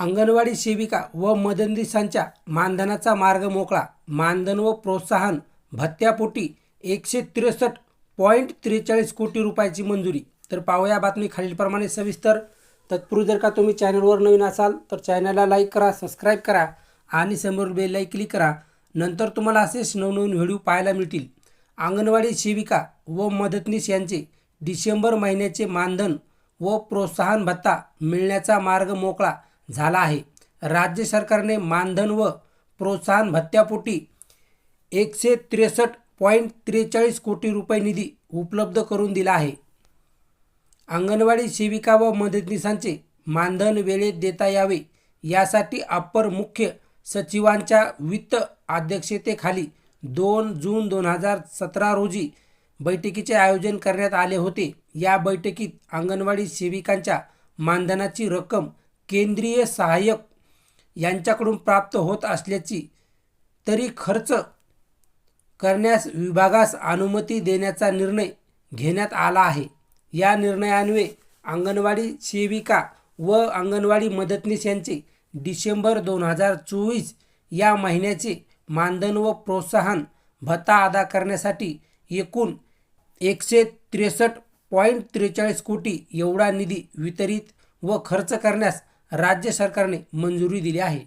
अंगणवाडी सेविका व मदनदिसांच्या मानधनाचा मार्ग मोकळा. मानधन व प्रोत्साहन भत्त्यापोटी एकशे त्रेसष्ट पॉईंट त्रेचाळीस कोटी रुपयाची मंजुरी. तर पाहूया बातमी खालीलप्रमाणे सविस्तर. तत्पूर्वी जर का तुम्ही चॅनलवर नवीन असाल तर चॅनलला लाईक करा सबस्क्राईब करा आणि समोर बेल क्लिक करा. नंतर तुम्हाला असेच नवनवीन व्हिडिओ पाहायला मिळतील. अंगणवाडी सेविका व मदतनीस यांचे डिसेंबर महिन्याचे मानधन व प्रोत्साहन भत्ता मिळण्याचा मार्ग मोकळा. झाला आहे. राज्य सरकारने मानधन व प्रोत्साहन भत्त्यापोटी एकशे त्रेसष्ट पॉईंट त्रेचाळीस कोटी रुपये निधी उपलब्ध करून दिला आहे. अंगणवाडी सेविका व मदतनीसांचे मानधन वेळेत देता यावे यासाठी अप्पर मुख्य सचिवांच्या वित्त अध्यक्षतेखाली दोन जून दोन हजार सतरा रोजी बैठकीचे आयोजन करण्यात आले होते. या बैठकीत अंगणवाडी सेविकांच्या मानधनाची रक्कम केंद्रीय सहाय्यक यांच्याकडून प्राप्त होत असल्याची तरी खर्च करण्यास विभागास अनुमती देण्याचा निर्णय घेण्यात आला आहे. या निर्णयान्वये अंगणवाडी सेविका व अंगणवाडी मदतनीस यांचे डिसेंबर दोन हजार चोवीस या महिन्याचे मानधन व प्रोत्साहन भत्ता अदा करण्यासाठी एकूण एकशे त्रेसष्ट पॉईंट त्रेचाळीस कोटी एवढा निधी वितरित व खर्च करण्यास राज्य सरकारने मंजुरी दिली आहे.